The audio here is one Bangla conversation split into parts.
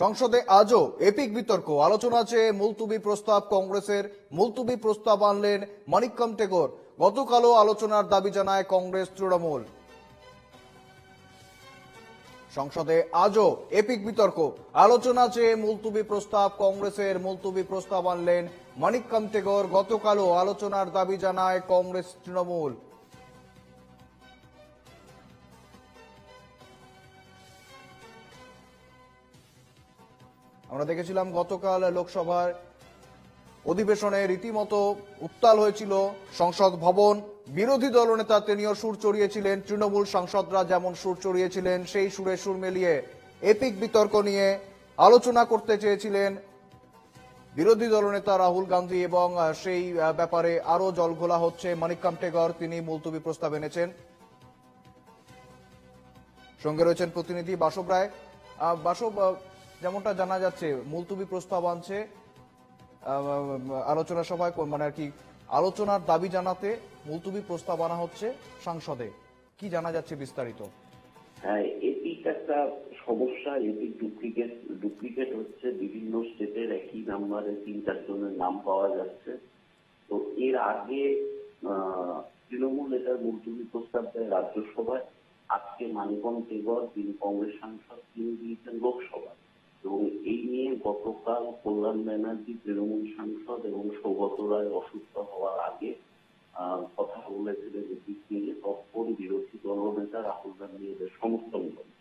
সংসদে আজও এপিক বিতর্ক। আলোচনা চেয়ে মুলতুবি প্রস্তাব কংগ্রেসের। মুলতুবি প্রস্তাব আনলেন মানিক্কাম টেগোর। গতকালও আলোচনার দাবি জানায় কংগ্রেস তৃণমূল। সংসদে আজও এপিক বিতর্ক। আলোচনা চেয়ে মুলতুবি প্রস্তাব, কংগ্রেসের মুলতুবি প্রস্তাব আনলেন মানিক্কাম টেগোর। গতকালও আলোচনার দাবি জানায় কংগ্রেস তৃণমূল। আমরা দেখেছিলাম গতকাল লোকসভার অধিবেশনে রীতিমতো উত্তাল হয়েছিল সংসদ ভবন, বিরোধী দলনেতা তিনিও সুর চড়িয়েছিলেন, তৃণমূল সাংসদরা যেমন সুর চড়িয়েছিলেন, সেই সুরে সুর মিলিয়ে এপিক বিতর্ক নিয়ে আলোচনা করতে চেয়েছিলেন বিরোধী দলনেতা রাহুল গান্ধী এবং সেই ব্যাপারে আরও জলঘোলা হচ্ছে মানিক কামটেগর তিনি মুলতবি প্রস্তাব এনেছেন। সঙ্গে রয়েছেন প্রতিনিধি বাসব রায়। বাসব যেমনটা জানা যাচ্ছে, মুলতবি প্রস্তাব আনছে আলোচনা সভায় মানে আর কি আলোচনার দাবি জানাতে মুলতবি প্রস্তাব আনা হচ্ছে সংসদে। কি জানা যাচ্ছে বিস্তারিত? হ্যাঁ এপিক একটা সমস্যা, এপিক ডুপ্লিকেট ডুপ্লিকেট হচ্ছে বিভিন্ন স্টেটের একই নাম্বারে তিন চারজনের নাম পাওয়া যাচ্ছে। তো এর আগে তৃণমূল এটার মুলতুবি প্রস্তাব দেয় রাজ্যসভায়। আজকে মানিকম টেগর তিনি কংগ্রেস সাংসদ, তিনি দিয়েছেন লোকসভায়। এবং এই নিয়ে গতকাল কল্যাণ ব্যানার্জি, তৃণমূল সাংসদ এবং সৌগত রায় অসুস্থ হওয়ার আগে কথা বলেছিলেন এপিক নিয়ে তৎপর বিরোধী দলনেতা রাহুল গান্ধী এদের সমর্থন করেন।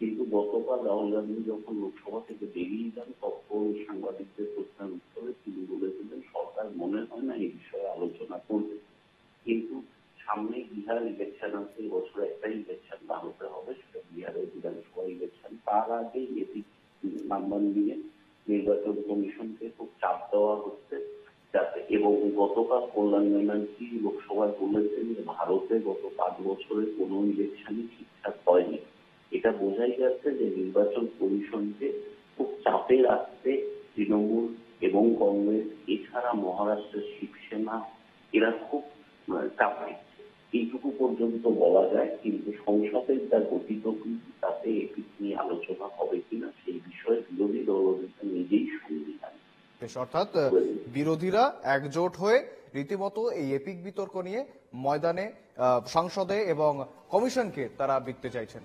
কিন্তু গতকাল রাহুল গান্ধী যখন লোকসভা থেকে বেরিয়ে যান তখন সাংবাদিকদের প্রশ্নের উত্তরে তিনি বলেছিলেন, সরকার মনে হয় না এই বিষয়ে আলোচনা করবে। কিন্তু সামনে বিহার ইলেকশন আছে বছর একটা ইলেকশন ভারতে হবে, সেটা বিহারের বিধানসভা ইলেকশন তার আগে এটি নাম্বার নিয়ে নির্বাচন কমিশনকে খুব চাপ দেওয়া হচ্ছে যাতে এবং গতকাল কল্যাণ ব্যানার্জি লোকসভায় বলেছেন যে ভারতে গত পাঁচ বছরে কোনো ইলেকশনই ঠিকঠাক হয়নি। এটা বোঝাই যাচ্ছে যে নির্বাচন কমিশনকে খুব চাপে রাখতে তৃণমূল এবং কংগ্রেস, এছাড়া মহারাষ্ট্রের শিবসেনা, এরা খুব চাপ দিচ্ছে। এইটুকু পর্যন্ত বলা যায়, কিন্তু সংসদের যা গতিপ্রকৃতি তাতে এটি নিয়ে আলোচনা হবে কিনা সেই বিষয়ে বিরোধী দলনেতা অর্থাৎ বিরোধীরা একজোট হয়ে রীতিমতো এই এপিক বিতর্ক নিয়ে ময়দানে সংসদে এবং কমিশনকে তারা বিকতে চাইছেন।